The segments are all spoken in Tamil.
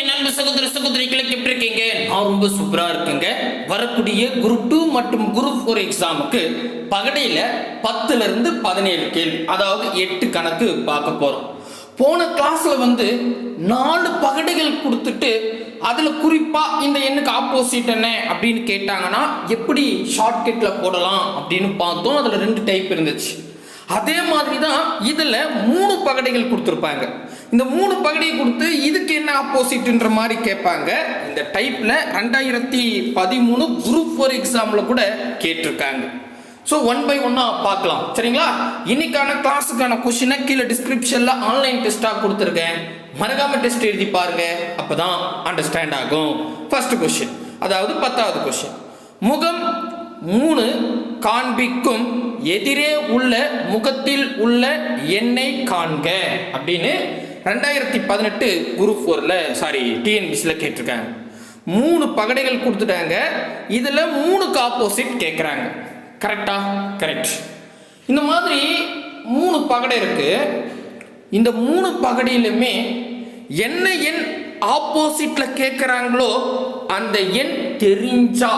என் அன்பு சகோதர சகோதரிகளுக்கு எப்படி இருக்கீங்க நான் ரொம்ப சூப்பரா இருக்குங்க. வரக்கூடிய குரூப் டூ மற்றும் குரூப் ஃபோர் எக்ஸாமுக்கு பகடையில பத்துல இருந்து பதினேழு கேள்வி அதாவது எட்டு கணக்கு பார்க்க போறோம். போன கிளாஸ்ல வந்து நாலு பகடைகள் கொடுத்துட்டு அதுல குறிப்பா இந்த எண்ணுக்கு ஆப்போசிட் என்ன அப்படின்னு கேட்டாங்கன்னா எப்படி ஷார்ட்கட்ல போடலாம் அப்படின்னு பார்த்தோம். அதுல ரெண்டு டைப் இருந்துச்சு. அதே மாதிரி தான் இதில் மூணு பகடைகள் கொடுத்துருப்பாங்க. இந்த மூணு பகுதியை கொடுத்து இதுக்கு என்ன ஆப்போசிட்ன்ற மாதிரி கேட்பாங்க. இந்த டைப்பில் ரெண்டாயிரத்தி பதிமூணு குரூப் ஃபோர் எக்ஸாமில் கூட கேட்டிருக்காங்க. ஸோ ஒன் பை ஒன்னாக பார்க்கலாம். சரிங்களா? இன்னைக்கான கிளாஸுக்கான கொஷினை கீழே டிஸ்கிரிப்ஷனில் ஆன்லைன் டெஸ்ட்டாக கொடுத்துருக்கேன். மறக்காம டெஸ்ட் எழுதி பாருங்க. அப்பதான் அண்டர்ஸ்டாண்ட் ஆகும். ஃபர்ஸ்ட் கொஷின் அதாவது பத்தாவது கொஷின் முகம் மூணு காண்பிக்கும் எதிரே உள்ள முகத்தில் உள்ள எண்ணெய் காண்க. அப்படின்னு ரெண்டாயிரத்தி பதினெட்டு குரூப் ஃபோரில் சாரி டிஎன்பிசியில் கேட்டிருக்காங்க. மூணு பகடைகள் கொடுத்துட்டாங்க. இதில் மூணுக்கு ஆப்போசிட் கேட்குறாங்க கரெக்டா கரெக்ட் இந்த மாதிரி மூணு பகடை இருக்கு. இந்த மூணு பகடியிலுமே என்ன எண் ஆப்போசிட்ல கேட்குறாங்களோ அந்த எண் தெரிஞ்சா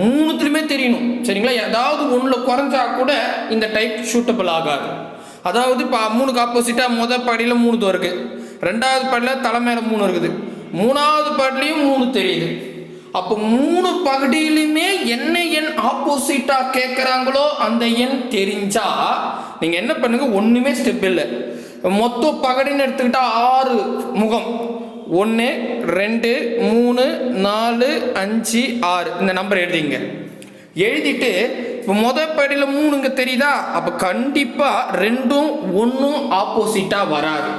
மூணுத்துலையுமே தெரியணும். சரிங்களா? ஏதாவது ஒன்றில் குறைஞ்சா கூட இந்த டைப் ஷூட்டபிள் ஆகாது. அதாவது இப்போ மூணுக்கு ஆப்போசிட்டாக முதல் படியில் மூணு தோ இருக்குது ரெண்டாவது படியில் தலை மேலே மூணு இருக்குது. மூணாவது படிலையும் மூணு தெரியுது. அப்போ மூணு பகுதியிலுமே என்ன எண் ஆப்போசிட்டாக கேட்குறாங்களோ அந்த எண் தெரிஞ்சா நீங்கள் என்ன பண்ணுங்க? ஒன்றுமே ஸ்டெப் இல்லை. மொத்த பகடின்னு எடுத்துக்கிட்டா ஆறு முகம். ஒன்று ரெண்டு மூணு நாலு அஞ்சு ஆறு. இந்த நம்பர் எழுதிங்க. எழுதிட்டு இப்போ முத படியில் மூணுங்க தெரியுதா? அப்போ கண்டிப்பாக ரெண்டும் ஒன்றும் ஆப்போசிட்டாக வராது.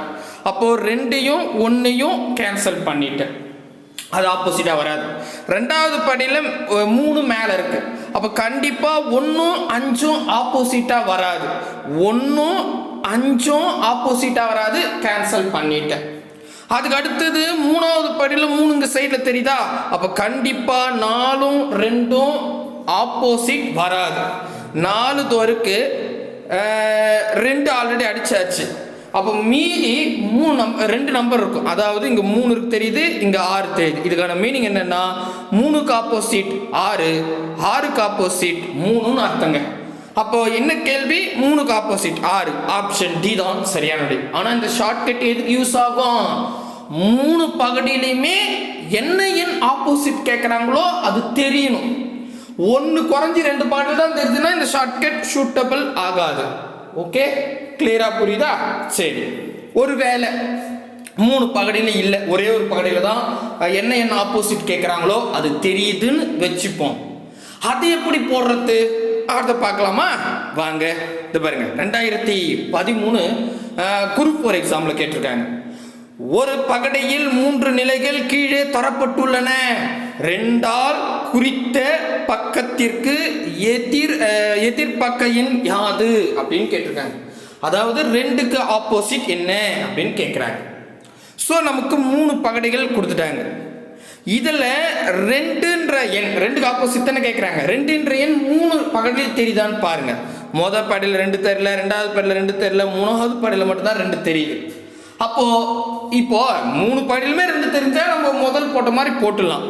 அப்போ ரெண்டையும் ஒன்றையும் கேன்சல் பண்ணிட்டேன். அது ஆப்போசிட்டாக வராது. ரெண்டாவது படியில் மூணு மேலே இருக்கு. அப்போ கண்டிப்பாக ஒன்றும் அஞ்சும் ஆப்போசிட்டாக வராது. ஒன்றும் அஞ்சும் ஆப்போசிட்டாக வராது கேன்சல் பண்ணிட்டேன். அதுக்கு அடுத்தது மூணாவது படியில் மூணு சைடில் தெரியுதா? அப்போ கண்டிப்பாக நாலும் ரெண்டும் ஆப்போசிட் வராது. நாலு தோருக்கு ரெண்டு ஆல்ரெடி அடிச்சாச்சு. அப்போ மீதி மூணு நம் ரெண்டு நம்பர் இருக்கும். அதாவது இங்கே மூணு தெரியுது? இங்கே ஆறு தெரியுது. இதுக்கான மீனிங் என்னென்னா மூணுக்கு ஆப்போசிட் ஆறு ஆறுக்கு ஆப்போசிட் மூணுன்னு அர்த்தங்க. அப்போ என்ன கேள்வி? மூணுக்கு ஆப்போசிட் ஆறு. ஆப்ஷன் டி தான் சரியானது ஆனால் இந்த ஷார்ட்கட் எதுக்கு யூஸ் ஆகும்? மூணு பகுதியிலையுமே என்ன என் ஆப்போசிட் கேட்குறாங்களோ அது தெரியணும். ஒன்று குறைஞ்சி ரெண்டு பாட்டு தான் தெரிஞ்சுன்னா இந்த ஷார்ட்கட் ஷூட்டபிள் ஆகாது. ஓகே கிளியராக புரியுதா? சரி. ஒரு வேலை மூணு பகடியில் இல்லை ஒரே ஒரு பகடியில் தான் என்ன என்ன ஆப்போசிட் கேட்குறாங்களோ அது தெரியுதுன்னு வச்சுப்போம். அது எப்படி போடுறது? அதை பார்க்கலாமா? வாங்க. இது பாருங்க. ரெண்டாயிரத்தி பதிமூணு குரூப் ஒரு எக்ஸாமில் கேட்டிருக்காங்க. ஒரு பகடையில் மூன்று நிலைகள் கீழே தரப்பட்டுள்ளன. ரெண்டால் குறித்த பக்கத்திற்கு எதிர் எதிர்பக்கையின் எதிர்பக்க எண் யாது அப்படின்னு கேட்டிருக்காங்க. அதாவது ரெண்டுக்கு ஆப்போசிட் என்ன அப்படின்னு கேட்குறாங்க. ஸோ நமக்கு மூணு பகடைகள் கொடுத்துட்டாங்க. இதில் ரெண்டுன்ற எண் ரெண்டுக்கு ஆப்போசிட் தானே கேட்குறாங்க. ரெண்டுன்ற எண் மூணு பகடையில் தெரியுதான்னு பாருங்கள் மொதல் படையில் ரெண்டு தெரியல ரெண்டாவது படையில் ரெண்டு தெரியல மூணாவது படையில் மட்டும்தான் ரெண்டு தெரியுது. அப்போது இப்போ மூணு பாடலுமே ரெண்டு தெரிஞ்சால் நம்ம முதல் போட்ட மாதிரி போட்டுடலாம்.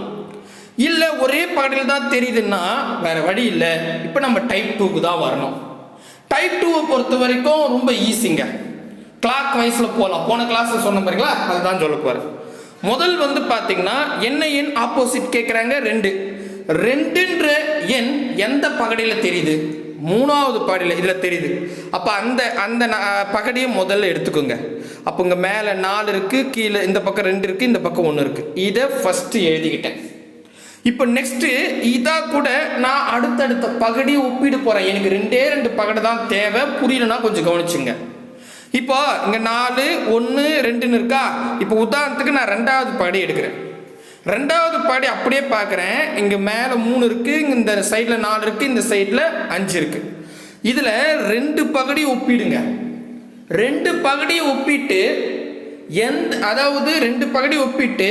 இல்லை ஒரே பாடல் தான் தெரியுதுன்னா வேறு வழி இல்லை. இப்போ நம்ம டைப் டூக்கு தான் வரணும். டைப் டூவை பொறுத்த வரைக்கும் ரொம்ப ஈஸிங்க கிளாக் வைஸில் போகலாம் போன கிளாஸில் சொன்ன பாருங்களா? அதுதான் சொல்ல போகிறேன் முதல் வந்து பார்த்தீங்கன்னா என்ன எண் ஆப்போசிட் கேட்குறாங்க ரெண்டு. ரெண்டுன்ற எண் எந்த பகடியில் தெரியுது? மூணாவது பாடியில் இதில் தெரியுது. அப்போ அந்த அந்த பகடியை முதல்ல எடுத்துக்கோங்க. அப்போ இங்கே மேலே நாலு இருக்குது கீழே இந்த பக்கம் ரெண்டு இருக்குது இந்த பக்கம் ஒன்று இருக்குது இதை ஃபஸ்ட்டு எழுதிக்கிட்டேன். இப்போ நெக்ஸ்ட்டு இதாக கூட நான் அடுத்தடுத்த பகடியை ஒப்பிட போகிறேன் எனக்கு ரெண்டே ரெண்டு பகடை தான் தேவை. புரியலன்னா கொஞ்சம் கவனிச்சுங்க. இப்போ இங்கே நாலு ஒன்று ரெண்டுன்னு இருக்கா? இப்போ உதாரணத்துக்கு நான் ரெண்டாவது படி எடுக்கிறேன். ரெண்டாவது பாடி அப்படியே பார்க்குறேன். இங்கே மேலே மூணு இருக்குது இங்கே இந்த சைடில் நாலு இருக்குது இந்த சைடில் அஞ்சு இருக்குது இதில் ரெண்டு பகுடி ஒப்பிடுங்க. ரெண்டு பகுடியை ஒப்பிட்டு எந்த அதாவது ரெண்டு பகடி ஒப்பிட்டு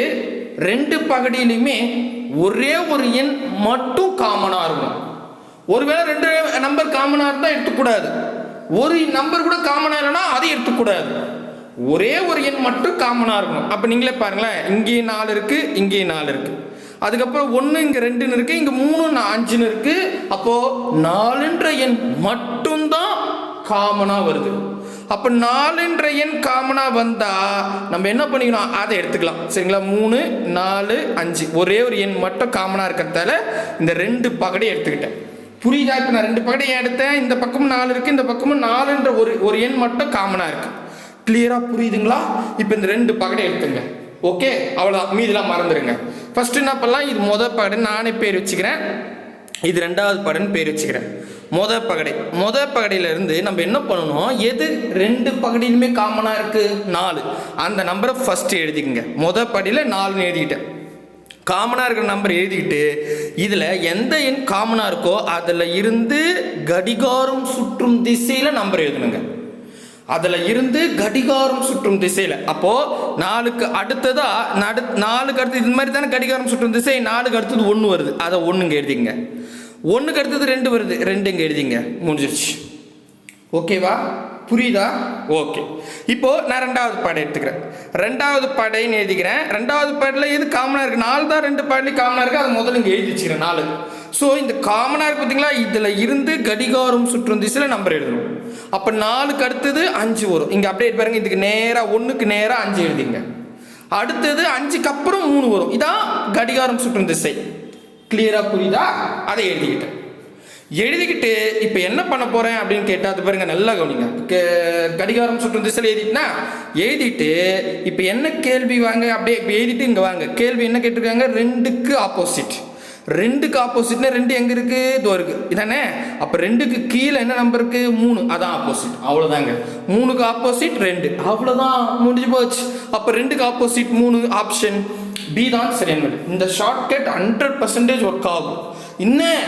ரெண்டு பகடியிலையுமே ஒரே ஒரு எண் மட்டும் காமனாக இருக்கும் ஒருவேளை ரெண்டு நம்பர் காமனாக இருந்தால் எடுத்துக்கூடாது. ஒரு நம்பர் கூட காமனாக இல்லைன்னா அதை எடுத்துக்கூடாது. ஒரே ஒரு எண் மட்டும் காமனாக இருக்கணும். அப்போ நீங்களே பாருங்களேன் இங்கேயும் நாலு இருக்குது இங்கேயும் நாலு இருக்குது அதுக்கப்புறம் ஒன்று இங்கே ரெண்டுன்னு இருக்குது இங்கே மூணு அஞ்சுன்னு இருக்குது அப்போது நாலுன்ற எண் மட்டும்தான் காமனாக வருது. அப்போ நாலுன்ற எண் காமனாக வந்தால் நம்ம என்ன பண்ணிக்கணும்? அதை எடுத்துக்கலாம். சரிங்களா? மூணு நாலு அஞ்சு. ஒரே ஒரு எண் மட்டும் காமனாக இருக்கிறதால இந்த ரெண்டு பகடையும் எடுத்துக்கிட்டேன். புரியுதா? இப்போ நான் ரெண்டு பகடையும் எடுத்தேன். இந்த பக்கமும் நாலு இருக்குது இந்த பக்கமும் நாலுன்ற ஒரு ஒரு எண் மட்டும் காமனாக இருக்குது கிளியராக புரியுதுங்களா? இப்போ இந்த ரெண்டு பகடை எடுத்துங்க. ஓகே அவ்வளோதான் மீதிலாம் மறந்துடுங்க ஃபர்ஸ்ட் என்ன பண்ணலாம்? இது முத பகடைன்னு நானே பேர் வச்சுக்கிறேன். இது ரெண்டாவது பகடைன்னு பேர் வச்சுக்கிறேன். முத பகடை. முத பகடையில இருந்து நம்ம என்ன பண்ணணும்? எது ரெண்டு பகடியிலுமே காமனாக இருக்குது நாலு. அந்த நம்பரை ஃபஸ்ட்டு எழுதிக்கங்க. முத பகடியில் நாலுன்னு எழுதிக்கிட்டேன். காமனாக இருக்கிற நம்பர் எழுதிக்கிட்டு இதில் எந்த எண் காமனாக இருக்கோ அதில் இருந்து கடிகாரம் சுற்றும் திசையில் நம்பர் எழுதணுங்க. அதில் இருந்து கடிகாரம் சுற்றும் திசையில். அப்போது நாலுக்கு அடுத்ததா நடு நாலுக்கு அடுத்து இது மாதிரி தானே கடிகாரம் சுற்றும் திசை நாலுக்கு அடுத்தது ஒன்று வருது. அதை ஒன்றுங்க எழுதிங்க. ஒன்றுக்கு அடுத்தது ரெண்டு வருது. ரெண்டுங்க எழுதிங்க. முடிஞ்சிருச்சு. ஓகேவா புரியுதா? ஓகே இப்போ நான் ரெண்டாவது பாடை எடுத்துக்கிறேன். ரெண்டாவது பாடைன்னு எழுதிக்கிறேன். ரெண்டாவது பாடையில் இது காமனாக இருக்குது நாலு தான் ரெண்டு பாடலையும் காமனாக இருக்குது அது முதல்ல இங்கே எழுதி வச்சுக்கிறேன். நாலு. ஸோ இந்த காமனாக இருக்கு பார்த்தீங்களா இதில் இருந்து கடிகாரம் சுற்றும் திசையில் நம்பர் எழுதணும் அப்போ நாலுக்கு அடுத்தது அஞ்சு வரும். இங்கே அப்படியே பாருங்க. இதுக்கு நேராக ஒன்றுக்கு நேராக அஞ்சு எழுதிங்க. அடுத்தது அஞ்சுக்கு அப்புறம் மூணு வரும். இதான் கடிகாரம் சுற்றும் திசை. கிளியராக புரியுதா? அதை எழுதிக்கிட்டேன். எழுதிக்கிட்டு இப்போ என்ன பண்ண போகிறேன் அப்படின்னு கேட்டால் அது பாருங்க நல்லா கவனிங்க. கடிகாரம் சுற்றும் திசையில் எழுதிட்டுனா எழுதிட்டு இப்போ என்ன கேள்வி வாங்க? அப்படியே இப்போ எழுதிட்டு இங்கே வாங்க. கேள்வி என்ன கேட்டிருக்காங்க? ரெண்டுக்கு ஆப்போசிட் ரெண்டுக்கு ஆப்போசிட்னா ரெண்டு எங்கே இருக்குது இதோ இருக்கு. இதானே? அப்போ ரெண்டுக்கு கீழே என்ன நம்பர் இருக்கு? மூணு. அதான் ஆப்போசிட் அவ்வளோதாங்க மூணுக்கு ஆப்போசிட் ரெண்டு. அவ்வளோதான் முடிஞ்சு போச்சு. அப்போ ரெண்டுக்கு ஆப்போசிட் மூணு ஆப்ஷன் பி தான் சரியானது. இந்த ஷார்ட்கட் ஹண்ட்ரட் பர்சன்டேஜ் ஒர்க் ஆகும். இன்னும்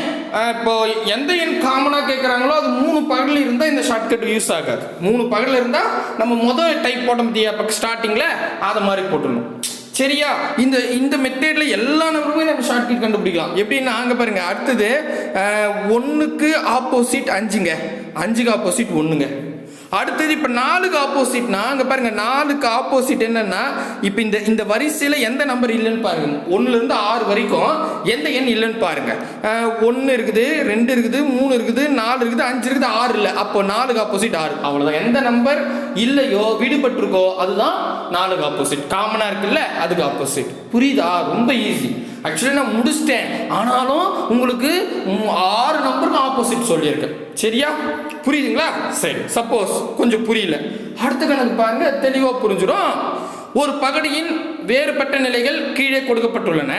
இப்போ எந்த எண் காமனாக கேட்குறாங்களோ அது மூணு பகலில் இருந்தால் இந்த ஷார்ட்கட் யூஸ் ஆகாது. மூணு பகலில் இருந்தால் நம்ம முதல் டைப் போட்ட முடியாது இப்போ ஸ்டார்டிங்கில் அதை மாதிரி போட்டுடணும். சரியா? இந்த இந்த மெத்தேடில் எல்லா நம்பருமே நம்ம ஷார்ட்கட் கண்டுபிடிக்கலாம். எப்படின்னா அங்கே பாருங்க அடுத்தது ஒன்றுக்கு ஆப்போசிட் அஞ்சுங்க. அஞ்சுக்கு ஆப்போசிட் ஒன்றுங்க அடுத்தது இப்போ நாலுக்கு ஆப்போசிட்னா அங்கே பாருங்க நாலுக்கு ஆப்போசிட் என்னன்னா இப்போ இந்த இந்த வரிசையில் எந்த நம்பர் இல்லைன்னு பாருங்க. ஒன்றுலேருந்து ஆறு வரைக்கும் எந்த எண் இல்லைன்னு பாருங்க. ஒன்று இருக்குது ரெண்டு இருக்குது மூணு இருக்குது நாலு இருக்குது அஞ்சு இருக்குது ஆறு இல்லை. அப்போ நாலுக்கு ஆப்போசிட் ஆறு. அவ்வளோதான் எந்த நம்பர் இல்லையோ விடுபட்டிருக்கோ அதுதான் நாலுக்கு ஆப்போசிட் காமனாக இருக்குல்ல அதுக்கு ஆப்போசிட் புரியுதா? ரொம்ப ஈஸி ஆக்சுவலி நான் முடிச்சிட்டேன். ஆனாலும் உங்களுக்கு ஆறு நம்பருக்கு ஆப்போசிட் சொல்லியிருக்கேன் சரியா? புரியுதுங்களா? சரி. சப்போஸ் கொஞ்சம் புரியல. அடுத்த கணக்கு பாருங்க தெளிவாக புரிஞ்சிடும். ஒரு பகடியின் வேறுபட்ட நிலைகள் கீழே கொடுக்கப்பட்டுள்ளன.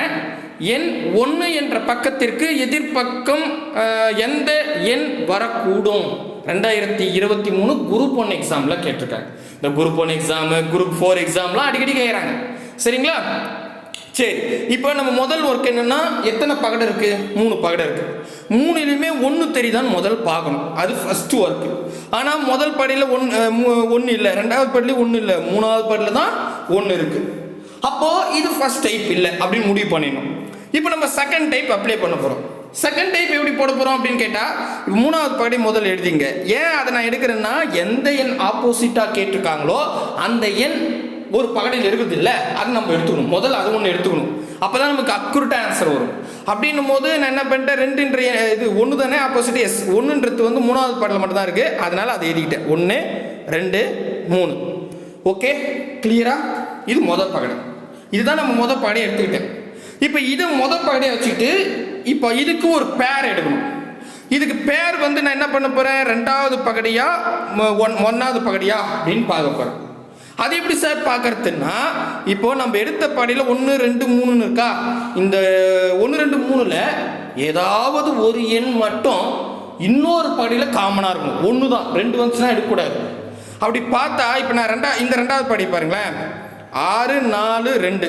எண் ஒன்று என்ற பக்கத்திற்கு எதிர்ப்பக்கம் அஹ், எந்த எண் வரக்கூடும்? ரெண்டாயிரத்தி இருபத்தி மூணு குரூப் ஒன் எக்ஸாமில் கேட்டிருக்காங்க. இந்த group one exam group four எக்ஸாம்லாம் அடிக்கடி கேட்குறாங்க சரிங்களா? சரி இப்போ நம்ம முதல் ஒர்க் என்னென்னா எத்தனை பகடை இருக்குது மூணு பகடை இருக்குது மூணுலையுமே ஒன்று தெரியுதான்னு முதல் பார்க்கணும் அது ஃபஸ்ட்டு ஒர்க் ஆனால் முதல் படியில் ஒன்று ஒன்று இல்லை. ரெண்டாவது படியில் ஒன்று இல்லை. மூணாவது படியில் தான் ஒன்று இருக்குது அப்போது இது ஃபர்ஸ்ட் டைப் இல்லை அப்படின்னு முடிவு பண்ணிடணும். இப்போ நம்ம செகண்ட் டைப் அப்ளை பண்ண போகிறோம் செகண்ட் டைப் எப்படி போட போகிறோம் அப்படின்னு கேட்டால் இப்போ மூணாவது படி முதல் எழுதிங்க. ஏன் அதை நான் எடுக்கிறேன்னா எந்த எண் ஆப்போசிட்டாக கேட்டிருக்காங்களோ அந்த எண் ஒரு பகடையில் இருக்குது இல்லை அது நம்ம எடுத்துக்கணும். முதல்ல அது ஒன்று எடுத்துக்கணும். அப்போ தான் நமக்கு அக்குரட்டாக ஆன்சர் வரும். அப்படின்னும் போது நான் என்ன பண்ணிட்டேன்? ரெண்டுன்ற இது ஒன்று தானே ஆப்போசிட் எஸ் ஒன்றுன்றது வந்து மூணாவது பாடலில் மட்டும் தான் இருக்குது அதனால் அதை எழுதிக்கிட்டேன். ஒன்று ரெண்டு மூணு. ஓகே கிளியரா இது முதல் பகடை. இதுதான் நம்ம முதல் பகடையை எடுத்துக்கிட்டேன். இப்போ இது முதல் பகடையை வச்சுக்கிட்டு இப்போ இதுக்கு ஒரு பேர் எடுக்கணும். இதுக்கு பேர் வந்து நான் என்ன பண்ண போகிறேன் ரெண்டாவது பகடியா? ஒன் ஒன்றாவது பகடியா? அப்படின்னு பார்க்க போகிறேன் அது எப்படி சார் பார்க்கறதுன்னா இப்போ நம்ம எடுத்த படையில் ஒன்று ரெண்டு மூணுன்னு இருக்கா? இந்த ஒன்று ரெண்டு மூணில் ஏதாவது ஒரு எண் மட்டும் இன்னொரு படியில் காமனாக இருக்கும் ஒன்று தான் ரெண்டு வந்துச்சுன்னா எடுக்கக்கூடாது. அப்படி பார்த்தா இப்போ நான் ரெண்டா இந்த ரெண்டாவது படி பாருங்களேன். ஆறு நாலு ரெண்டு.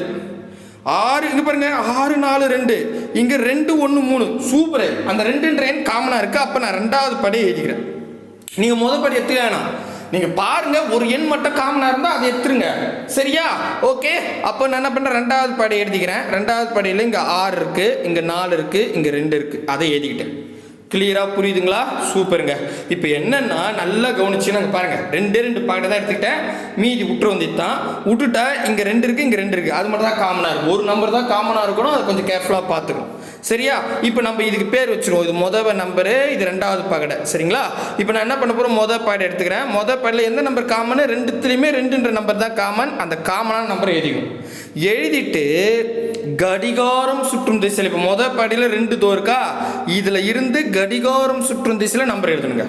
ஆறு இங்கே பாருங்க. ஆறு நாலு ரெண்டு. இங்கே ரெண்டு ஒன்று மூணு. சூப்பர். அந்த ரெண்டுன்ற எண் காமனாக இருக்கா. அப்போ நான் ரெண்டாவது படி எழுதிக்கிறேன். நீங்கள் முதல் படி எடுத்து வேணாம் நீங்க பாருங்க ஒரு எண் மட்டும் காமனா இருந்தா அதை எடுத்துருங்க. சரியா? ஓகே அப்போ நான் என்ன பண்றேன்? ரெண்டாவது படி எழுதிக்கிறேன். ரெண்டாவது படையில் இங்க ஆறு இருக்கு இங்க நாலு இருக்கு இங்க ரெண்டு இருக்கு. அதை எழுதிக்கிட்டேன். கிளியராக புரியுதுங்களா? சூப்பருங்க. இப்போ என்னன்னா நல்லா கவனிச்சுன்னு பாருங்க. ரெண்டே ரெண்டு பாக்கெட் தான் எடுத்துக்கிட்டேன். மீதி விட்டு வந்துட்டு தான் விட்டுட்டா இங்கே ரெண்டு இருக்குது இங்கே ரெண்டு இருக்குது அது மட்டும் தான் காமனாக இருக்கும். ஒரு நம்பர் தான் காமனாக இருக்கணும். அதை கொஞ்சம் கேர்ஃபுல்லாக பார்த்துக்கணும். சரியா? இப்போ நம்ம இதுக்கு பேர் வச்சுருவோம். இது மொதல் நம்பரு இது ரெண்டாவது பகடை. சரிங்களா? இப்போ நான் என்ன பண்ண போகிறோம் மொதல் பாடை எடுத்துக்கிறேன். மொதல் பாக்கெட்டில் எந்த நம்பர் காமனு ரெண்டுத்துலேயுமே ரெண்டுன்ற நம்பர் தான் காமன் அந்த காமனான நம்பர் எழுதிக்கும் எழுதிட்டு கடிகாரம் சுற்றும் திசையில் இப்போ மொதல் பாடியில் ரெண்டு தோ இருக்கா? இதில் இருந்து கடிகாரம் சுற்றும் திசையில் நம்பர் எழுதணுங்க.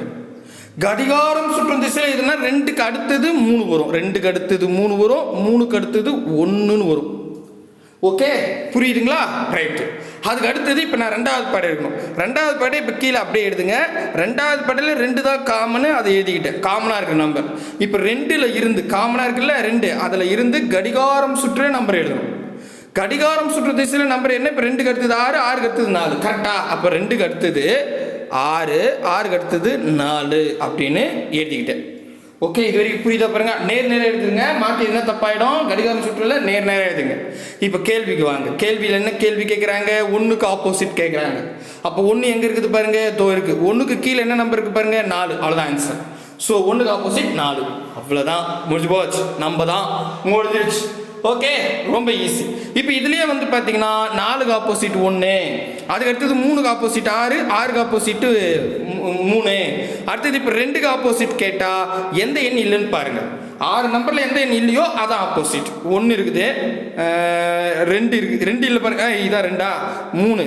கடிகாரம் சுற்றும் திசையில் எதுனா ரெண்டுக்கு அடுத்தது மூணு வரும். ரெண்டுக்கு அடுத்தது மூணு வரும். மூணுக்கு அடுத்தது ஒன்றுன்னு வரும். ஓகே புரியுதுங்களா? ரைட்டு அதுக்கு அடுத்தது இப்போ நான் ரெண்டாவது பாடம் எடுக்கணும். ரெண்டாவது பாடம் இப்போ கீழே அப்படியே எழுதுங்க. ரெண்டாவது பாடையில் ரெண்டு தான் காமனு அதை எழுதிக்கிட்டேன் காமனாக இருக்கிற நம்பர் இப்போ ரெண்டில் இருந்து காமனாக இருக்குல்ல ரெண்டு. அதில் இருந்து கடிகாரம் சுற்று நம்பர் எழுதணும். கடிகாரம் சுற்று திசையில் நம்பர் என்ன? இப்போ ரெண்டுக்கு அடுத்தது ஆறு ஆறுக்கு அடுத்தது நாலு. கரெக்டா அப்போ ரெண்டுக்கு அடுத்தது ஆறு ஆறுக்கு அடுத்தது நாலு அப்படின்னு எழுதிக்கிட்டேன் ஓகே இது வரைக்கும் புரியுதா பாருங்க. நேர் நேரம் எழுதுங்க மாற்றி என்ன தப்பாயிடும். கடிகாரம் சுற்றுல நேர் நேரம் எழுதுங்க இப்போ கேள்விக்கு வாங்க. கேள்வியில் என்ன கேள்வி கேட்குறாங்க ஒன்றுக்கு ஆப்போசிட் கேட்குறாங்க அப்போ ஒன்று எங்கே இருக்குது பாருங்க? தோ இருக்குது ஒன்றுக்கு கீழே என்ன நம்பர் இருக்குது பாருங்க? நாலு. அவ்வளோதான் ஆன்சர் ஸோ ஒன்றுக்கு ஆப்போசிட் நாலு. அவ்வளோதான் முடிஞ்சு போச்சு. நம்ம தான் முடிஞ்சிருச்சு. ஓகே ரொம்ப ஈஸி இப்போ இதுலேயே வந்து பார்த்தீங்கன்னா நாலுக்கு ஆப்போசிட் ஒன்று அதுக்கு அடுத்தது மூணுக்கு ஆப்போசிட் ஆறு ஆறுக்கு ஆப்போசிட்டு மூணு. அடுத்தது இப்போ ரெண்டுக்கு ஆப்போசிட் கேட்டால் எந்த எண் இல்லைன்னு பாருங்கள் ஆறு நம்பரில் எந்த எண் இல்லையோ அதான் ஆப்போசிட் ஒன்று இருக்குது ரெண்டு இருக்குது ரெண்டு இல்லை பாருங்க. இதான் ரெண்டா? மூணு.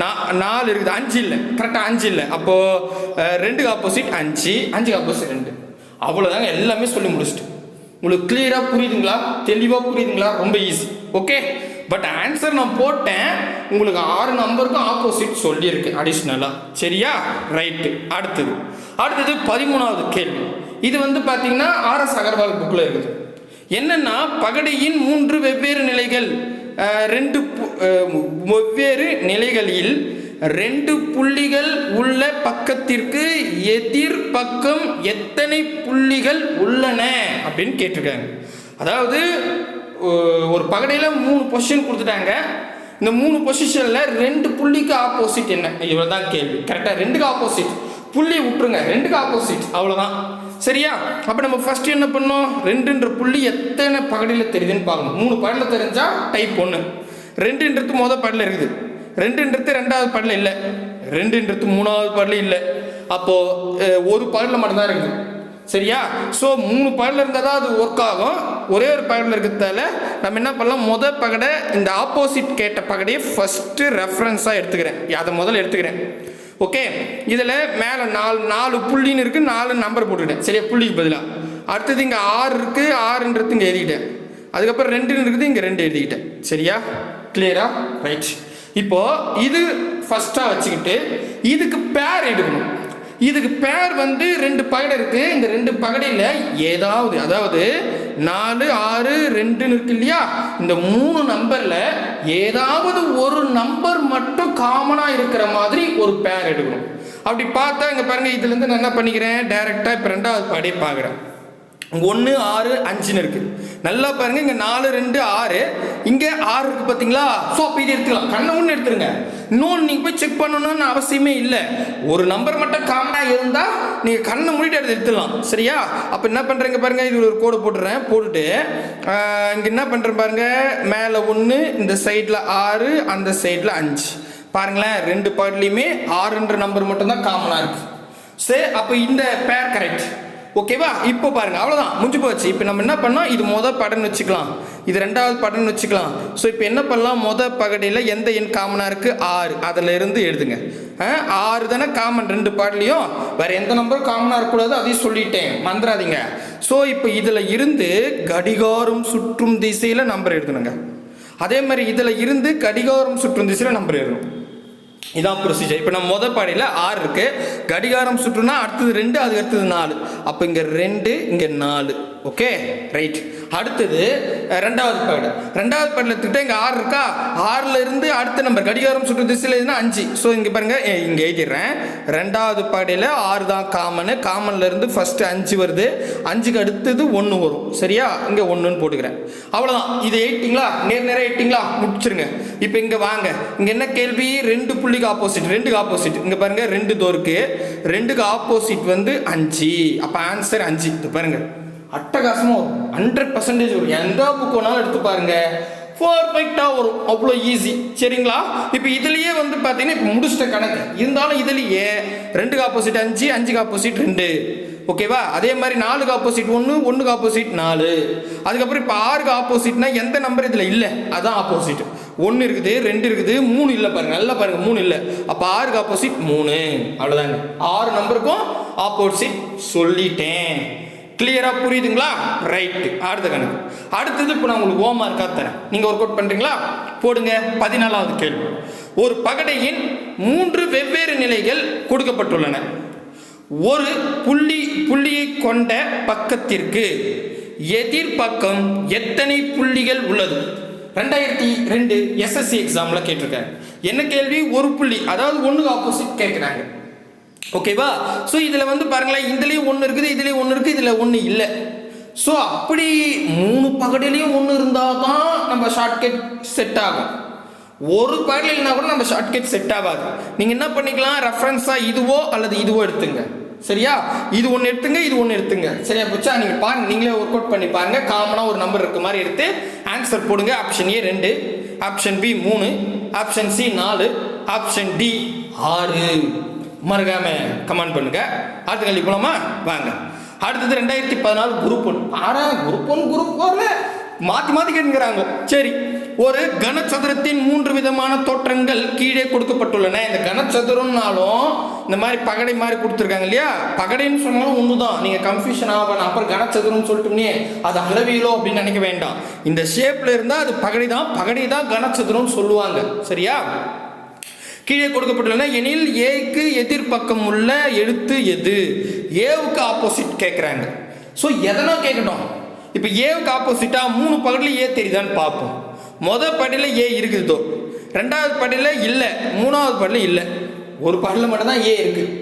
நா நாலு இருக்குது அஞ்சு இல்லை. கரெக்டாக அஞ்சு இல்லை. அப்போது ரெண்டுக்கு ஆப்போசிட் அஞ்சு அஞ்சுக்கு ஆப்போசிட் ரெண்டு. அவ்வளோதாங்க எல்லாமே சொல்லி முடிச்சிட்டு. உங்களுக்கு கிளியராக புரியுதுங்களா? தெளிவாக புரியுதுங்களா? ரொம்ப ஈஸி ஓகே பட் ஆன்சர் நான் போட்டேன். உங்களுக்கு ஆறு நம்பருக்கும் ஆப்போசிட் சொல்லியிருக்கு அடிஷ்னலாக சரியா? ரைட்டு அடுத்தது. அடுத்தது பதிமூணாவது கேள்வி. இது வந்து பார்த்தீங்கன்னா ஆர்எஸ் அகர்வால் புக்கில் இருக்குது. என்னென்னா பகடையின் மூன்று வெவ்வேறு நிலைகள் ரெண்டு வெவ்வேறு நிலைகளில் ரெண்டு புள்ளிகள் உள்ள பக்கத்திற்கு எதிர் பக்கம் எத்தனை புள்ளிகள் உள்ளன அப்படின்னு கேட்டிருக்காங்க. அதாவது ஒரு பகடையில் மூணு பொசிஷன் கொடுத்துட்டாங்க. இந்த மூணு பொசிஷனில் ரெண்டு புள்ளிக்கு ஆப்போசிட் என்ன? இவ்வளோ தான் கேள்வி கரெக்டாக ரெண்டுக்கு ஆப்போசிட் புள்ளி விட்டுருங்க. ரெண்டுக்கு ஆப்போசிட் அவ்வளோதான் சரியா? அப்போ நம்ம ஃபர்ஸ்ட் என்ன பண்ணோம்? ரெண்டுன்ற புள்ளி எத்தனை பகடையில் தெரியுதுன்னு பார்க்கணும் மூணு பகடில் தெரிஞ்சால் டைப் ஒன்று ரெண்டுன்றது மொதல் பகடில் இருக்குது. ரெண்டுன்றது ரெண்டாவது பாடல இல்லை. ரெண்டுன்றது மூணாவது பாடல இல்லை. அப்போது ஒரு பகடில் மட்டும்தான் இருக்குது. சரியா? ஸோ மூணு பாடல இருந்தால் தான் அது ஒர்க் ஆகும். ஒரே ஒரு பகடில் இருக்கிறதால நம்ம என்ன பண்ணலாம்? முதல் பகடை இந்த ஆப்போசிட் கேட்ட பகடையை ஃபஸ்ட்டு ரெஃபரன்ஸாக எடுத்துக்கிறேன். அதை முதல்ல எடுத்துக்கிறேன். ஓகே இதில் மேலே நாலு நாலு புள்ளின்னு இருக்குது நாலு நம்பர் போட்டுக்கிட்டேன். சரியா? புள்ளிக்கு பதிலாக அடுத்தது இங்கே ஆறு இருக்குது ஆறுன்றது இங்கே எழுதிக்கிட்டேன் அதுக்கப்புறம் ரெண்டுன்னு இருக்குது. இங்கே ரெண்டு எழுதிக்கிட்டேன் சரியா? கிளியரா ரைட் இப்போ இது ஃபஸ்ட்டாக வச்சுக்கிட்டு இதுக்கு பேர் எடுக்கணும். இதுக்கு பேர் வந்து ரெண்டு பகடை இருக்கு. இந்த ரெண்டு பகடையில் ஏதாவது அதாவது நாலு ஆறு ரெண்டுன்னு இருக்கு இல்லையா? இந்த மூணு நம்பர்ல ஏதாவது ஒரு நம்பர் மட்டும் காமனாக இருக்கிற மாதிரி ஒரு பேர் எடுக்கணும். அப்படி பார்த்தா இங்கே பாருங்க இதுலேருந்து நான் என்ன பண்ணிக்கிறேன்? டைரெக்டாக இப்போ ரெண்டாவது படி பார்க்குறேன். ஒன்று ஆறு அஞ்சுன்னு இருக்கு. நல்லா பாருங்க இங்க நாலு ரெண்டு ஆறு. இங்க ஆறு இருக்கு பாத்தீங்களா? ஸோ இது எடுத்துக்கலாம். கண்ணை ஒன்று எடுத்துருங்க. இன்னொன்று நீங்க போய் செக் பண்ணணும்னு அவசியமே இல்லை. ஒரு நம்பர் மட்டும் காமனா இருந்தா நீங்க கண்ணை மூடிட்டு எடுத்து எடுத்துடலாம். சரியா? அப்போ என்ன பண்றீங்க பாருங்க இது ஒரு கோடு போட்டுறேன் போட்டுட்டு இங்கே இங்க என்ன பண்றேன் பாருங்க மேலே ஒன்று இந்த சைடில் ஆறு அந்த சைடில் அஞ்சு. பாருங்களேன் ரெண்டு பாட்லையுமே ஆறுன்ற நம்பர் மட்டும்தான் காமனாக இருக்கு. சரி அப்போ இந்த பேர் கரெக்ட் ஓகேவா இப்போ பாருங்க அவ்வளோதான் முடிஞ்சு போச்சு. இப்போ நம்ம என்ன பண்ணால் இது மொதல் படன்னு வச்சுக்கலாம். இது ரெண்டாவது படம்னு வச்சுக்கலாம். ஸோ இப்போ என்ன பண்ணலாம்? மொதல் பகடியில் எந்த எண் காமனாக இருக்குது ஆறு. அதில் இருந்து எழுதுங்க. ஆ, ஆறு தானே காமன் ரெண்டு பாடலையும் வேற எந்த நம்பரும் காமனாக இருக்கக்கூடாது? அதையும் சொல்லிட்டேன். மறந்துடாதீங்க. ஸோ இப்போ இதில் இருந்து கடிகாரம் சுற்றும் திசையில் நம்பர் எழுதணுங்க. அதே மாதிரி இதில் இருந்து கடிகாரம் சுற்றும் திசையில் நம்பர் எழுதணும். இதான் ப்ரொசீஜர் இப்போ நம்ம முதல் பாடையில் ஆறு இருக்கு. கடிகாரம் சுற்றுனா அடுத்தது ரெண்டு அதுக்கு அடுத்தது நாலு. அப்போ இங்கே ரெண்டு இங்கே நாலு. ஓகே ரைட் அடுத்தது ரெண்டாவது பாடு ரெண்டாவது பாடில் திட்டம் இங்கே ஆறு இருக்கா? ஆறுல இருந்து அடுத்த நம்பர் கடிகாரம் சுற்று திசையில் இருந்தால் அஞ்சு. ஸோ இங்கே பாருங்க இங்கே எழுதிடுறேன். ரெண்டாவது பாடையில் ஆறு தான் காமனு காமன்ல இருந்து ஃபர்ஸ்ட் அஞ்சு வருது. அஞ்சுக்கு அடுத்தது ஒன்று வரும். சரியா? இங்கே ஒன்றுன்னு போட்டுக்கிறேன். அவ்வளோதான் இதை எயிட்டிங்களா? நேர் நேரம் எயிட்டிங்களா? முடிச்சிருங்க. இப்போ இங்கே வாங்க. இங்கே என்ன கேள்வி? ரெண்டு புள்ளிக்கு ஆப்போசிட் ரெண்டுக்கு ஆப்போசிட் இங்கே பாருங்க ரெண்டு தோருக்கு ரெண்டுக்கு ஆப்போசிட் வந்து அஞ்சு. அப்போ ஆன்சர் அஞ்சு. இது பாருங்க. அட்டகாசமாக வரும். ஹண்ட்ரட் பர்சன்டேஜ் வரும். எந்த புக் வேணாலும் எடுத்து பாருங்க. பர்ஃபெக்டாக வரும். அவ்வளோ ஈஸி சரிங்களா? இப்போ இதுலேயே வந்து பார்த்தீங்கன்னா இப்போ முடிச்சிட்ட கணக்கு. இருந்தாலும் இதுலேயே ரெண்டுக்கு ஆப்போசிட் அஞ்சு அஞ்சுக்கு ஆப்போசிட் ரெண்டு. ஓகேவா அதே மாதிரி நாலுக்கு ஆப்போசிட் ஒன்று ஒன்றுக்கு ஆப்போசிட் நாலு. அதுக்கப்புறம் இப்போ ஆறுக்கு ஆப்போசிட்னா எந்த நம்பர் இதில் இல்லை? அதுதான் ஆப்போசிட் ஒன்று இருக்குது ரெண்டு இருக்குது மூணு இல்லை பாருங்க. நல்லா பாருங்க மூணு இல்லை. அப்போ ஆறுக்கு ஆப்போசிட் மூணு. அவ்வளோதாங்க ஆறு நம்பருக்கும் ஆப்போசிட் சொல்லிட்டேன். கிளியரா புரியுதுங்களா? ரைட்டு அடுத்த கணக்கு. அடுத்தது இப்போ நான் உங்களுக்கு ஹோம் இருக்கா தரேன். நீங்கள் ஒர்க் அவுட் பண்ணுறீங்களா போடுங்க. பதினாலாவது கேள்வி. ஒரு பகடையின் மூன்று வெவ்வேறு நிலைகள் கொடுக்கப்பட்டுள்ளன. ஒரு புள்ளி புள்ளியை கொண்ட பக்கத்திற்கு எதிர்பக்கம் எத்தனை புள்ளிகள் உள்ளது? ரெண்டாயிரத்தி ரெண்டு எஸ்எஸ்சி எக்ஸாமில் கேட்டிருக்காங்க என்ன கேள்வி? ஒரு புள்ளி. அதாவது ஒன்றுக்கு ஆப்போசிட் கேட்குறாங்க. ஓகேவா ஸோ இதில் வந்து பாருங்களேன் இதுலேயும் ஒன்று இருக்குது இதுலேயும் ஒன்று இருக்குது இதில் ஒன்று இல்லை. ஸோ அப்படி மூணு பகடிலையும் ஒன்று இருந்தால் தான் நம்ம ஷார்ட்கட் செட் ஆகும். ஒரு பகடில் இல்லைனா கூட நம்ம ஷார்ட்கட் செட் ஆகாது. நீங்கள் என்ன பண்ணிக்கலாம்? ரெஃபரன்ஸாக இதுவோ அல்லது இதுவோ எடுத்துங்க. சரியா? இது ஒன்று எடுத்துங்க இது ஒன்று எடுத்துங்க. சரியா புச்சா? நீங்கள் பாருங்க நீங்களே ஒர்க் அவுட் பண்ணி பாருங்க. காமனாக ஒரு நம்பர் இருக்க மாதிரி எடுத்து ஆன்சர் போடுங்க. ஆப்ஷன் ஏ ரெண்டு ஆப்ஷன் பி மூணு ஆப்ஷன் சி நாலு ஆப்ஷன் டி ஆறு. மறக்காமல் கமெண்ட் பண்ணுங்க. அடுத்த கல்வி போலாமா? வாங்க. அடுத்தது ரெண்டாயிரத்தி பதினாலு குரூப் ஒன் ஆனா குரூப் ஒன் குரூப் ஒன்று மாற்றி மாற்றி கேட்கிறாங்க சரி. ஒரு கனச்சதுரத்தின் மூன்று விதமான தோற்றங்கள் கீழே கொடுக்கப்பட்டுள்ளன. இந்த கனச்சதுரம்னாலும் இந்த மாதிரி பகடை மாதிரி கொடுத்துருக்காங்க இல்லையா? பகடைன்னு சொன்னாலும் ஒன்று தான் நீங்கள் கன்ஃபியூஷன் ஆகணும். அப்புறம் கனச்சதுரம்னு சொல்லிட்டோம்னே அது அளவியலோ அப்படின்னு நினைக்க வேண்டாம். இந்த ஷேப்பில் இருந்தால் அது பகடை தான் பகடை தான் கனச்சதுரம்னு சொல்லுவாங்க. சரியா? கீழே கொடுக்கப்பட்டுள்ளன. எனில் ஏக்கு எதிர்பக்கம் உள்ள எழுத்து எது? ஏவுக்கு ஆப்போசிட் கேட்குறாங்க ஸோ எதனா கேட்கட்டும் இப்போ ஏவுக்கு ஆப்போசிட்டாக மூணு பகடில் ஏ தெரியுதான்னு பார்ப்போம். மொதல் படியில் ஏ இருக்குதோ? ரெண்டாவது படியில் இல்லை. மூணாவது படியில் இல்லை. ஒரு படியில் மட்டும்தான் ஏ இருக்குது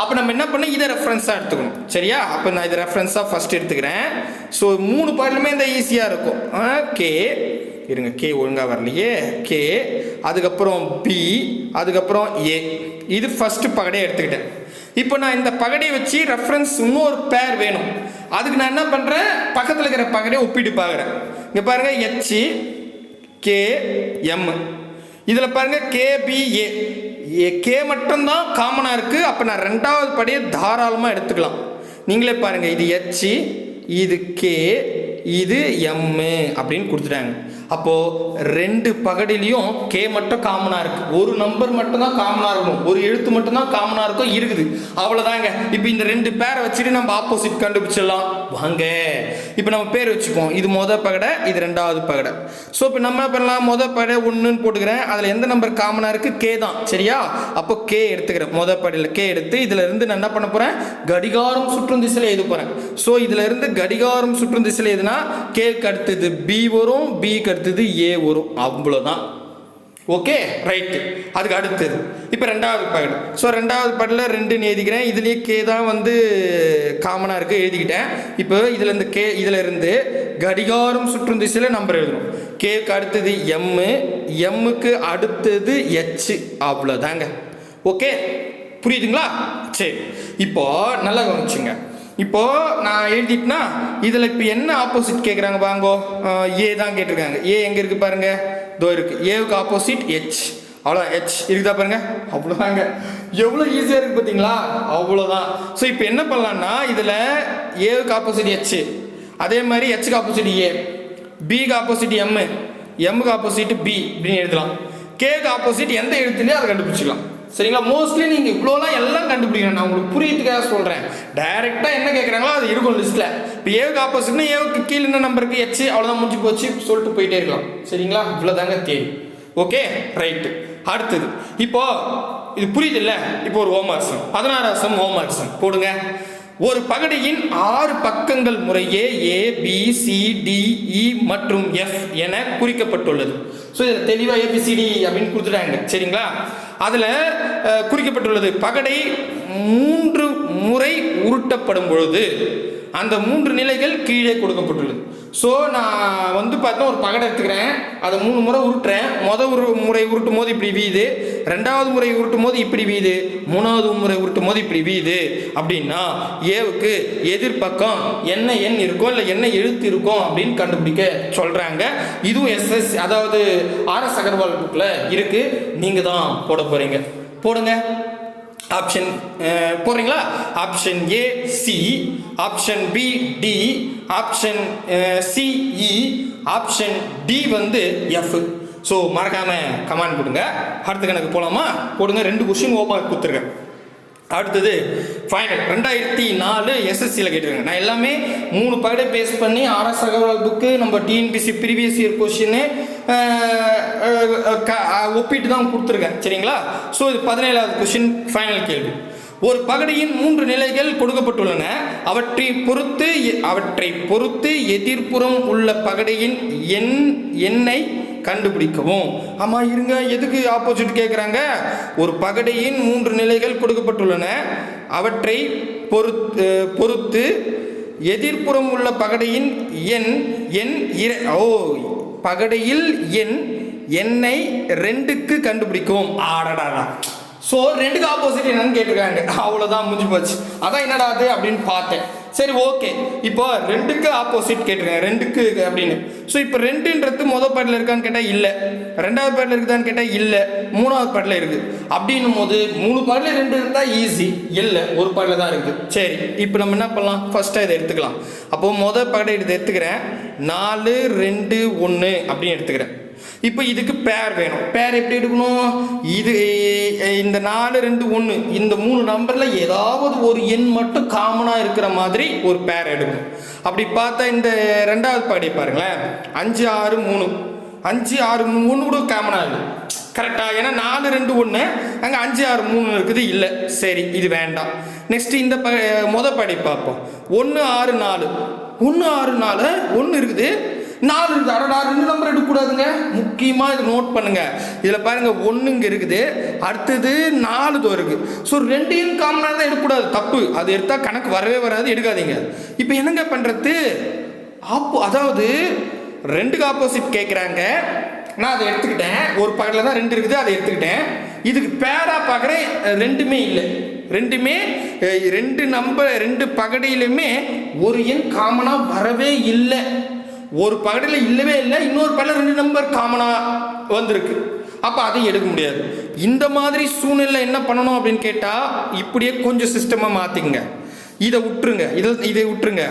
அப்போ நம்ம என்ன பண்ண இதை ரெஃபரன்ஸாக எடுத்துக்கணும். சரியா? அப்போ நான் இதை ரெஃபரன்ஸாக ஃபஸ்ட் எடுத்துக்கிறேன். ஸோ மூணு பாடலுமே இந்த ஈஸியாக இருக்கும். கே இருங்க. கே ஒழுங்காக வரலையே. கே அதுக்கப்புறம் பி அதுக்கப்புறம் ஏ இது ஃபஸ்ட்டு பகடையை எடுத்துக்கிட்டேன். இப்போ நான் இந்த பகடையை வச்சு ரெஃபரன்ஸ் இன்னொரு பேர் வேணும். அதுக்கு நான் என்ன பண்ணுறேன் பக்கத்தில் இருக்கிற பகடையை ஒப்பிட்டு பார்க்குறேன். இங்கே பாருங்கள் ஹெச் கே எம் இதில் பாருங்கள் கேபிஏ ஏ கே மட்டும்தான் காமனாக இருக்குது அப்போ நான் ரெண்டாவது படியை தாராளமாக எடுத்துக்கலாம். நீங்களே பாருங்கள் இது ஹெச்சு இது கே இது எம்மு அப்படின்னு கொடுத்துட்டாங்க. அப்போது ரெண்டு பகடிலையும் கே மட்டும் காமனாக இருக்குது ஒரு நம்பர் மட்டும் தான் காமனாக இருக்கும் ஒரு எழுத்து மட்டும்தான் காமனாக இருக்கும் இருக்குது. அவ்வளோதாங்க இப்போ இந்த ரெண்டு பேரை வச்சுட்டு நம்ம ஆப்போசிட் கண்டுபிடிச்சிடலாம். வாங்க. இப்போ நம்ம பேர் வச்சுப்போம் இது மொதல் பகடை இது ரெண்டாவது பகடை. ஸோ இப்போ நம்ம பண்ணலாம்? மொத பகடை ஒன்றுன்னு போட்டுக்கிறேன். அதில் எந்த நம்பர் காமனாக இருக்குது கே தான். சரியா? அப்போ கே எடுத்துக்கிறேன். முத படையில் கே எடுத்து இதில் இருந்து நான் என்ன பண்ண போகிறேன் கடிகாரம் சுற்றும் திசையில் எழுத போகிறேன் ஸோ இதில் இருந்து கடிகாரம் சுற்றும் திசையில் எதுனா கேக்கு அடுத்தது பி வரும் பிக்கு அடுத்தது ஏ வரும் அவ்வளோதான் ஓகே ரைட்டு அதுக்கு அடுத்தது. இப்போ ரெண்டாவது பாடல் ஸோ ரெண்டாவது பாடலில் ரெண்டுன்னு எழுதிக்கிறேன். இதுலேயே கே தான் வந்து காமனாக இருக்குது எழுதிக்கிட்டேன். இப்போ இதில் இந்த கே இதில் இருந்து கடிகாரம் சுற்றும் திசையில் நம்பர் எழுதணும். கேக்கு அடுத்தது எம்மு எம்முக்கு அடுத்தது எச் அவ்வளோதாங்க ஓகே புரியுதுங்களா? சரி. இப்போ நல்லா கவனிச்சுங்க. இப்போ நான் எழுதிட்டேன்னா இதில் இப்போ என்ன ஆப்போசிட் கேட்குறாங்க வாங்கோ ஏ தான் கேட்டிருக்காங்க. ஏ எங்கே இருக்கு பாருங்க? இதோ இருக்கு. ஏவுக்கு ஆப்போசிட் ஹெச் அவ்வளோ ஹெச் இருக்குதா பாருங்க? அவ்வளோதாங்க எவ்வளோ ஈஸியாக இருக்கு பார்த்தீங்களா அவ்வளோதான் ஸோ இப்போ என்ன பண்ணலான்னா இதில் ஏவுக்கு ஆப்போசிட் ஹெச் அதே மாதிரி ஹெச்சுக்கு ஆப்போசிட் ஏ பிக்கு ஆப்போசிட் எம்மு எம்முக்கு ஆப்போசிட் பி அப்படின்னு எழுதலாம். கேக்கு ஆப்போசிட் எந்த எழுத்துலையும் அதை கண்டுபிடிச்சிக்கலாம். சரிங்களா? மோஸ்ட்லி நீங்கள் இவ்வளோலாம் எல்லாம் கண்டுபிடிக்கணும். நான் உங்களுக்கு புரியத்துக்காக சொல்கிறேன் டைரெக்டாக என்ன கேட்குறாங்களோ அது இருக்கும் லிஸ்ட்டில் இப்போ ஏவுக்கு ஆப்போசிட்னா ஏவுக்கு கீழே என்ன நம்பருக்கு எச்சு அவ்வளோதான் முடிஞ்சு போச்சு. சொல்லிட்டு போயிட்டே இருக்கலாம். சரிங்களா? இவ்வளோதாங்க தேடி ஓகே ரைட்டு அடுத்தது. இப்போ இது புரியுது இல்லை இப்போ ஒரு ஹோம்ஒர்க்ஸ் பதினாறாசம் சம் போடுங்க. ஒரு பகடையின் ஆறு பக்கங்கள் முறையே A B C D E மற்றும் எஃப் என குறிக்கப்பட்டுள்ளது. ஸோ இதில் தெளிவாக ஏபிசிடி அப்படின்னு கொடுத்துட்டாங்க. சரிங்களா? அதில் குறிக்கப்பட்டுள்ளது. பகடை மூன்று முறை உருட்டப்படும் பொழுது அந்த மூன்று நிலைகள் கீழே கொடுக்கப்பட்டுள்ளது. ஸோ நான் வந்து பார்த்தா ஒரு பகடை எடுத்துக்கிறேன். அதை மூணு முறை உருட்டுறேன். மொதல் ஒரு முறை உருட்டும் போது இப்படி வீது. ரெண்டாவது முறை உருட்டும் போது இப்படி வீது. மூணாவது முறை உருட்டும் போது இப்படி வீது. அப்படின்னா ஏவுக்கு எதிர்பக்கம் என்ன எண் இருக்கோ இல்லை என்ன எழுத்து இருக்கும் அப்படின்னு கண்டுபிடிக்க சொல்கிறாங்க இதுவும் எஸ்எஸ் அதாவது ஆர்எஸ் அகர்வால் புக்கில் இருக்குது நீங்கள் தான் போட போகிறீங்க போடுங்க. ஆப்ஷன் போடுறீங்களா? Option A C option B D option C E option D வந்து எஃப் ஸோ மறக்காமல் கமெண்ட் கொடுங்க அடுத்த கணக்கு போகலாமா போடுங்க. ரெண்டு கொஸ்டின் ஓப்பன் கொடுத்துருக்கேன் அடுத்தது ஃபைனல் ரெண்டாயிரத்தி நாலு எஸ்எஸ்சியில் கேட்டிருக்காங்க. நான் எல்லாமே மூணு பாயிண்டை பேஸ் பண்ணி ஆர்எஸ் அகர்வால் புக்கு நம்ம டிஎன்பிசி ப்ரீவியஸ் இயர் கொஷின்னு ஒப்பிட்டு தான் கொடுத்துருக்கேன். சரிங்களா? ஸோ இது பதினேழாவது கொஷின் ஃபைனல் கேள்வி. ஒரு பகடையின் மூன்று நிலைகள் கொடுக்கப்பட்டுள்ளன. அவற்றை பொறுத்து அவற்றை பொறுத்து எதிர்ப்புறம் உள்ள பகடையின் எண் எண்ணெய் கண்டுபிடிக்கவும். ஆமாம் இருங்க எதுக்கு ஆப்போசிட் கேட்குறாங்க ஒரு பகடையின் மூன்று நிலைகள் கொடுக்கப்பட்டுள்ளன. அவற்றை பொறுத்து பொறுத்து எதிர்ப்புறம் உள்ள பகடையின் எண் எண் இர ஓ பகடையில் எண் எண்ணை ரெண்டுக்கு கண்டுபிடிக்கவும் ஆடடாடா. ஸோ ரெண்டுக்கு ஆப்போசிட் என்னன்னு கேட்டிருக்காங்க. அவ்வளோதான் முடிஞ்சு போச்சு. அதான் என்னடா அது அப்படின்னு பார்த்தேன். சரி ஓகே இப்போ ரெண்டுக்கு ஆப்போசிட் கேட்டிருக்கேன். ரெண்டுக்கு அப்படின்னு. ஸோ இப்போ ரெண்டுன்றது மொதல் பாட்டில் இருக்கான்னு கேட்டால் இல்லை. ரெண்டாவது பாட்டில் இருக்குதான்னு கேட்டால் இல்லை. மூணாவது பாட்டில் இருக்குது அப்படின்னும் போது மூணு பாட்டில் ரெண்டு இருந்தால் ஈஸி இல்லை ஒரு பாட்டில் தான் இருக்குது. சரி இப்போ நம்ம என்ன பண்ணலாம்? ஃபஸ்ட்டாக இதை எடுத்துக்கலாம். அப்போது மொதல் பாட்டை இதை எடுத்துக்கிறேன். நாலு ரெண்டு ஒன்று அப்படின்னு எடுத்துக்கிறேன். இப்போ இதுக்கு பேர் வேணும். பேர் எப்படி எடுக்கணும்? இது இந்த நாலு ரெண்டு ஒன்று இந்த மூணு நம்பரில் ஏதாவது ஒரு எண் மட்டும் காமனாக இருக்கிற மாதிரி ஒரு பேர் எடுக்கணும். அப்படி பார்த்தா இந்த ரெண்டாவது பாடி பாருங்களேன். அஞ்சு ஆறு மூணு. அஞ்சு ஆறு மூணு கூட காமனாக இருக்குது கரெக்டாக ஏன்னா நாலு ரெண்டு ஒன்று அங்கே அஞ்சு ஆறு மூணு இருக்குது இல்லை. சரி இது வேண்டாம். நெக்ஸ்ட் இந்த ப மொதல் படி பார்ப்போம். ஒன்று ஆறு நாலு. ஒன்று ஆறு நாலு ஒன்று இருக்குது. நாலு இருக்குது அடடா ரெண்டு நம்பர் எடுக்கக்கூடாதுங்க. முக்கியமாக இது நோட் பண்ணுங்க. இதில் பாருங்க ஒன்று இங்கே இருக்குது. அடுத்தது நாலு தோ இருக்கு. ஸோ ரெண்டையும் காமனாக தான் எடுக்கக்கூடாது. தப்பு. அது எடுத்தால் கணக்கு வரவே வராது எடுக்காதீங்க. இப்போ என்னங்க பண்ணுறது ஆப்போ அதாவது ரெண்டுக்கு ஆப்போசிட் கேட்குறாங்க நான் அதை எடுத்துக்கிட்டேன். ஒரு பக்கத்தில் தான் ரெண்டு இருக்குது அதை எடுத்துக்கிட்டேன். இதுக்கு பேரா பார்க்குறேன் ரெண்டுமே இல்லை. ரெண்டுமே ரெண்டு நம்பர் ரெண்டு பகடையிலுமே ஒரு எண் காமனாக வரவே இல்லை. ஒரு பகடில் இல்லவே இல்லை இன்னொரு பகடில் ரெண்டு நம்பர் காமனாக வந்திருக்கு. அப்போ அதையும் எடுக்க முடியாது. இந்த மாதிரி சூழ்நிலை என்ன பண்ணணும் அப்படின்னு கேட்டால் இப்படியே கொஞ்சம் சிஸ்டமாக மாற்றிங்க இதை விட்டுருங்க இதை இதை விட்டுருங்க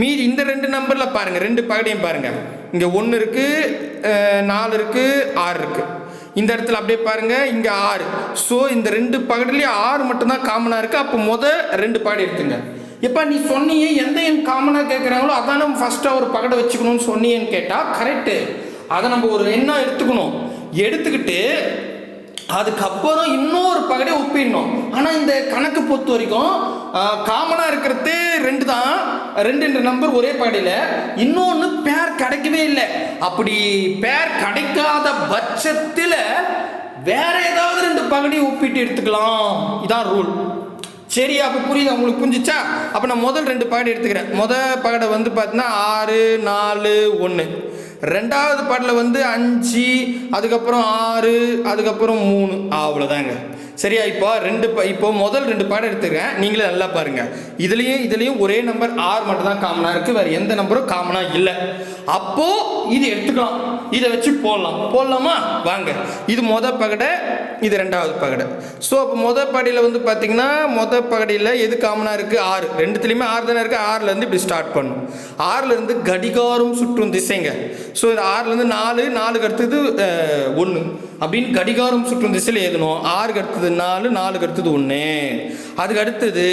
மீதி இந்த ரெண்டு நம்பரில் பாருங்கள் ரெண்டு பகடையும் பாருங்கள் இங்கே ஒன்று இருக்குது நாலு இருக்குது ஆறு இருக்குது இந்த இடத்துல அப்படியே பாருங்கள் இங்கே ஆறு. ஸோ இந்த ரெண்டு பகடிலேயே ஆறு மட்டும்தான் காமனாக இருக்குது அப்போ முத ரெண்டு பகடி எடுத்துங்க. இப்போ நீ சொன்னியே எந்த எண் காமனாக கேட்குறாங்களோ அதான் நம்ம ஃபஸ்ட்டாக ஒரு பகடை வச்சுக்கணும்னு சொன்னியேன்னு கேட்டால் கரெக்டு அதை நம்ம ஒரு எண்ணாக எடுத்துக்கணும். எடுத்துக்கிட்டு அதுக்கப்புறம் இன்னொரு பகடை ஒப்பிடணும். ஆனால் இந்த கணக்கு பொறுத்த வரைக்கும் காமனாக இருக்கிறது ரெண்டு தான் ரெண்டு ரெண்டு நம்பர் ஒரே பகடையில். இன்னொன்று பேர் கிடைக்கவே இல்லை. அப்படி பேர் கிடைக்காத பட்சத்தில் வேற ஏதாவது ரெண்டு பகடையை ஒப்பிட்டு எடுத்துக்கலாம். இதான் ரூல் சரி அப்போ புரியுது? உங்களுக்கு புரிஞ்சிச்சா? அப்போ நான் முதல் ரெண்டு பாடு எடுத்துக்கிறேன். முதல் பாடை வந்து பார்த்தீங்கன்னா ஆறு நாலு ஒன்று ரெண்டாவது பாட்டில் வந்து அஞ்சு அதுக்கப்புறம் ஆறு அதுக்கப்புறம் மூணு. அவ்வளோதாங்க சரியா? இப்போ ரெண்டு ப இப்போ முதல் ரெண்டு பாடம் எடுத்துக்கிறேன். நீங்களே நல்லா பாருங்க. இதுலேயும் இதுலேயும் ஒரே நம்பர் ஆறு மட்டும் தான் காமனாக இருக்குது வேறு எந்த நம்பரும் காமனாக இல்லை. அப்போ இது எடுத்துக்கலாம். இதை வச்சு போடலாம். போடலாமா? வாங்க. இது மொத பகடை இது ரெண்டாவது பகடை. ஸோ அப்போ மொத பகடையில் வந்து பார்த்தீங்கன்னா மொதல் பகடையில் எது காமனாக இருக்குது ஆறு ரெண்டுத்துலேயுமே ஆறு தானே இருக்குது ஆறுலேருந்து இப்படி ஸ்டார்ட் பண்ணும். ஆறுலேருந்து கடிகாரம் சுற்றும் திசைங்க. ஸோ இது ஆறுலேருந்து நாலு நாலுக்கு அடுத்தது ஒன்று அப்படின்னு கடிகாரம் சுற்றும் திசையில் எழுதணும் ஆறுக்கு அடுத்தது நாலு நாலுக்கு அடுத்தது ஒன்று அதுக்கு அடுத்தது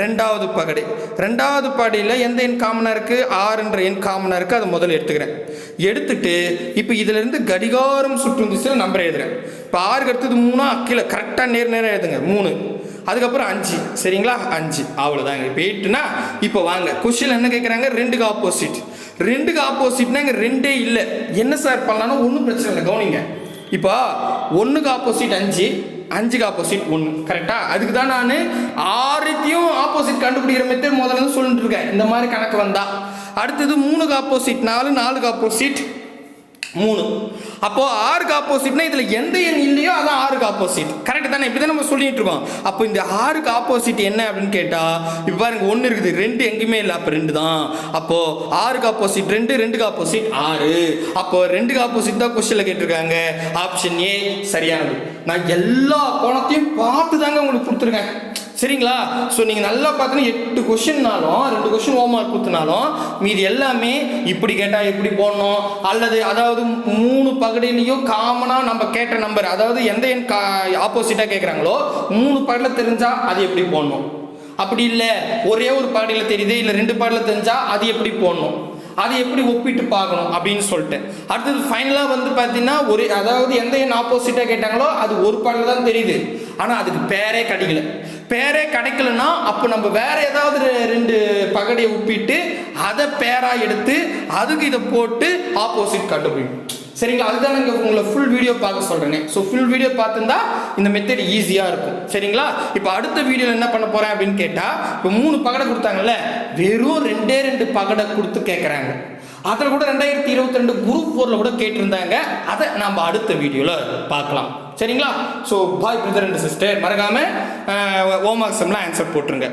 ரெண்டாவது பகடை. ரெண்டாவது பகடையில் எந்த எண் காமனாக இருக்குது ஆறுன்ற எண் காமனாக இருக்குது அதை முதல்ல எடுத்துக்கிறேன். எடுத்துட்டு இப்போ இதிலிருந்து கடிகாரம் சுற்றும் திசையில் நம்பர் எழுதுறேன். இப்போ ஆறுக்கு அடுத்தது மூணா கீழே கரெக்டாக நேர் நேரம் எழுதுங்க. மூணு. அதுக்கப்புறம் அஞ்சு. சரிங்களா? அஞ்சு. அவ்வளோதாங்க இப்போ எயிட்டுனா இப்போ வாங்க. கொஷின் என்ன கேட்குறாங்க ரெண்டுக்கு ஆப்போசிட் ரெண்டுக்கு ஆப்போசிட்னா இங்கே ரெண்டே இல்லை. என்ன சார் பண்ணலாம்னா ஒன்றும் பிரச்சனை இல்லை. கவனிங்க. இப்போ ஒன்றுக்கு ஆப்போசிட் அஞ்சு அஞ்சுக்கு ஆப்போசிட் ஒன்று கரெக்டாக அதுக்கு தான் நான் ஆறுத்தையும் ஆப்போசிட் கண்டுபிடிக்கிற மெத்தட் முதல்ல இருந்து சொல்லிட்டு இருக்கேன். இந்த மாதிரி கணக்கு வந்தால் அடுத்தது மூணுக்கு ஆப்போசிட் நாலு நாலுக்கு ஆப்போசிட் மூணு. அப்போ ஆறுக்கு ஆப்போசிட்னா இதுல எந்த எண் இல்லையோ அதான் ஆறுக்கு ஆப்போசிட் கரெக்ட் தானே? இப்படி நம்ம சொல்லிட்டு இருக்கோம். அப்போ இந்த ஆறுக்கு ஆப்போசிட் என்ன அப்படின்னு கேட்டா இப்போ பாருங்க ஒன்று இருக்குது. ரெண்டு எங்கேயுமே இல்லை. அப்போ ரெண்டு தான். அப்போ ஆறுக்கு ஆப்போசிட் ரெண்டு ரெண்டுக்கு ஆப்போசிட் ஆறு. அப்போ ரெண்டுக்கு ஆப்போசிட் தான் கொஸ்டின்ல கேட்டிருக்காங்க. ஆப்ஷன் ஏ சரியானது. நான் எல்லா கோணத்தையும் பார்த்து தாங்க உங்களுக்கு கொடுத்துருக்கேன். சரிங்களா? ஸோ நீங்கள் நல்லா பார்த்தீங்கன்னா எட்டு கொஷின்னாலும் ரெண்டு கொஷின் ஹோம் மார்க் கொடுத்தனாலும் மீதி எல்லாமே இப்படி கேட்டால் எப்படி போடணும்? அல்லது அதாவது மூணு பகுதியிலையும் காமனாக நம்ம கேட்ட நம்பர் அதாவது எந்த எண் கா ஆப்போசிட்டாக கேட்குறாங்களோ மூணு பகுதியில் தெரிஞ்சால் அது எப்படி போடணும்? அப்படி இல்லை ஒரே ஒரு பாடியில் தெரியுது இல்லை ரெண்டு பாடலில் தெரிஞ்சால் அது எப்படி போடணும்? அதை எப்படி ஒப்பிட்டு பார்க்கணும்? அப்படின்னு சொல்லிட்டு. அடுத்தது ஃபைனலாக வந்து பார்த்தீங்கன்னா ஒரு அதாவது எந்த எண் ஆப்போசிட்டாக கேட்டாங்களோ அது ஒரு பாடலில் தான் தெரியுது. ஆனால் அதுக்கு பேரே கிடைக்கல. பேரே கிடைக்கலன்னா அப்போ நம்ம வேற ஏதாவது ரெண்டு பகடையை ஒப்பிட்டு அதை பேராக எடுத்து அதுக்கு இதை போட்டு ஆப்போசிட் கண்டுபிடிக்கும் சரிங்களா? அதுதான் நாங்கள் உங்களை ஃபுல் வீடியோ பார்க்க சொல்கிறேங்க ஸோ ஃபுல் வீடியோ பார்த்துருந்தா இந்த மெத்தட் ஈஸியாக இருக்கும். சரிங்களா? இப்போ அடுத்த வீடியோவில் என்ன பண்ண போகிறேன் அப்படின்னு கேட்டால் இப்போ மூணு பகடை கொடுத்தாங்கல்ல வெறும் ரெண்டே ரெண்டு பகடை கொடுத்து கேட்குறாங்க அதில் கூட ரெண்டாயிரத்தி இருபத்தி ரெண்டு குரூப் ஃபோரில் கூட கேட்டிருந்தாங்க. அதை நம்ம அடுத்த வீடியோவில் பார்க்கலாம். சரிங்களா? So bye brother and sister மறக்காமல் ஹோம் ஒர்க்ஸ் எல்லாம் ஆன்சர் போட்டுருங்க.